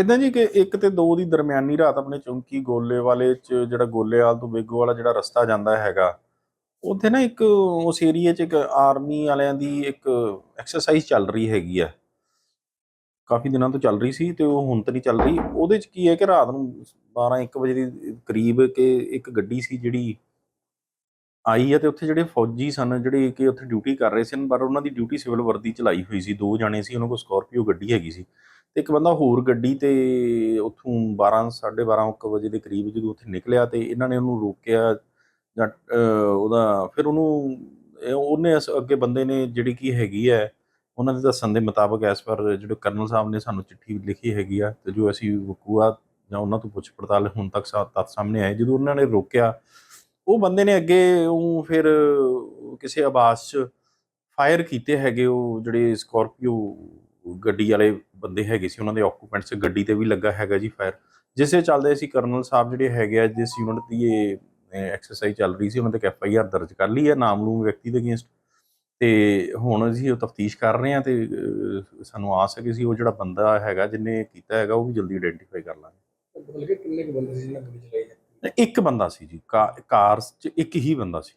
ਇਦਾਂ ਜੀ ਕਿ ਇੱਕ ਤੇ ਦੋ ਦੀ ਦਰਮਿਆਨੀ ਰਾਤ ਆਪਣੇ ਚੌਂਕੀ ਗੋਲੇ ਵਾਲੇ ਚ ਜਿਹੜਾ ਗੋਲੇਵਾਲ ਤੋਂ ਬੇਗੋ ਵਾਲਾ ਜਿਹੜਾ ਰਸਤਾ ਜਾਂਦਾ ਹੈਗਾ, ਉੱਥੇ ਨਾ ਇੱਕ ਉਸ ਏਰੀਏ 'ਚ ਇੱਕ ਆਰਮੀ ਵਾਲਿਆਂ ਦੀ ਇੱਕ ਐਕਸਰਸਾਈਜ਼ ਚੱਲ ਰਹੀ ਹੈਗੀ ਆ। ਕਾਫੀ ਦਿਨਾਂ ਤੋਂ ਚੱਲ ਰਹੀ ਸੀ ਤੇ ਉਹ ਹੁਣ ਤਾਂ ਨਹੀਂ ਚੱਲ ਰਹੀ। ਉਹਦੇ 'ਚ ਕੀ ਹੈ ਕਿ ਰਾਤ ਨੂੰ 12 1 ਵਜੇ ਦੇ ਕਰੀਬ ਕਿ ਇੱਕ ਗੱਡੀ ਸੀ ਜਿਹੜੀ ਆਈ ਹੈ ਤੇ ਉੱਥੇ ਜਿਹੜੇ ਫੌਜੀ ਸਨ, ਜਿਹੜੇ ਕਿ ਉੱਥੇ ਡਿਊਟੀ ਕਰ ਰਹੇ ਸਨ, ਪਰ ਉਹਨਾਂ ਦੀ ਡਿਊਟੀ ਸਿਵਲ ਵਰਦੀ ਚ ਲਾਈ ਹੋਈ ਸੀ। ਦੋ ਜਾਣੇ ਸੀ, ਉਹਨਾਂ ਕੋਲ ਸਕਾਰਪੀਓ ਗੱਡੀ ਹੈਗੀ ਸੀ। ਤੇ ਇੱਕ ਬੰਦਾ ਹੋਰ ਗੱਡੀ ਤੇ ਉੱਥੋਂ 12 12:30 ਇੱਕ ਵਜੇ ਦੇ ਕਰੀਬ ਜਦੋਂ ਉੱਥੇ ਨਿਕਲਿਆ ਤੇ ਇਹਨਾਂ ਨੇ ਉਹਨੂੰ ਰੋਕਿਆ ਜਾਂ ਉਹਦਾ ਫਿਰ ਉਹਨੂੰ ਉਹਨੇ ਅਸ- ਅੱਗੇ ਬੰਦੇ ਨੇ ਜਿਹੜੀ ਕੀ ਹੈਗੀ ਹੈ, ਉਹਨਾਂ ਦੇ ਦੱਸਣ ਦੇ ਮੁਤਾਬਕ ਐਸ ਪਰ ਜਿਹੜੇ ਕਰਨਲ ਸਾਹਿਬ ਨੇ ਸਾਨੂੰ ਚਿੱਠੀ ਲਿਖੀ ਹੈਗੀ ਆ ਤੇ ਜੋ ਅਸੀਂ ਵਕੂਆ ਜਾਂ ਉਹਨਾਂ ਤੋਂ ਪੁੱਛ ਪੜਤਾਲ ਹੁਣ ਤੱਕ ਸਾ- ਸਾਹਮਣੇ ਆਏ ਜਦੋਂ ਉਹਨਾਂ ਨੇ ਰੋਕਿਆ, ਉਹ ਬੰਦੇ ਨੇ ਅੱਗੇ ਉਹ ਫਿਰ ਕਿਸੇ ਆਵਾਜ਼ 'ਚ ਫਾਇਰ ਕੀਤੇ ਹੈਗੇ ਉਹ ਜਿਹੜੇ ਸਕਾਰਪੀਓ ਗੱਡੀ ਵਾਲੇ ਬੰਦੇ ਹੈਗੇ ਸੀ ਉਹਨਾਂ ਦੇ ਆਕੂਪੈਂਟਸ ਗੱਡੀ ਤੇ ਵੀ ਲੱਗਾ ਹੈਗਾ ਜੀ ਫਾਇਰ ਜਿਸੇ ਚੱਲਦੇ ਸੀ ਕਰਨਲ ਸਾਹਿਬ ਜਿਹੜੇ ਹੈਗੇ ਆ ਜਿਸ ਯੂਨਿਟ ਦੀ ਇਹ ਐਕਸਰਸਾਈਜ਼ ਚੱਲ ਰਹੀ ਸੀ ਉਹਨਾਂ ਤੇ ਐਫ ਆਈ ਆਰ ਦਰਜ ਕਰ ਲਈ ਹੈ ਨਾਮਲੂਮ ਵਿਅਕਤੀ ਦੇ ਅਗੇਂਸਟ ਤੇ ਹੁਣ ਅਸੀਂ ਉਹ ਤਫਤੀਸ਼ ਕਰ ਰਹੇ ਹਾਂ ਤੇ ਸਾਨੂੰ ਆਸ ਹੈ ਕਿ ਅਸੀਂ ਉਹ ਜਿਹੜਾ ਬੰਦਾ ਹੈਗਾ ਜਿਹਨੇ ਕੀਤਾ ਹੈਗਾ ਉਹ ਵੀ ਜਲਦੀ ਆਇਡੈਂਟੀਫਾਈ ਕਰ ਲਾਂਗੇ। ਲੱਗੇ ਕਿੰਨੇ ਕੁ ਬੰਦੇ ਸੀ ਜਿਹਨਾਂ ਗੱਡੀ ਚਲਾਈ ਹੈ? ਇੱਕ ਬੰਦਾ ਸੀ ਜੀ ਕਾਰ 'ਚ ਇੱਕ ਹੀ ਬੰਦਾ ਸੀ।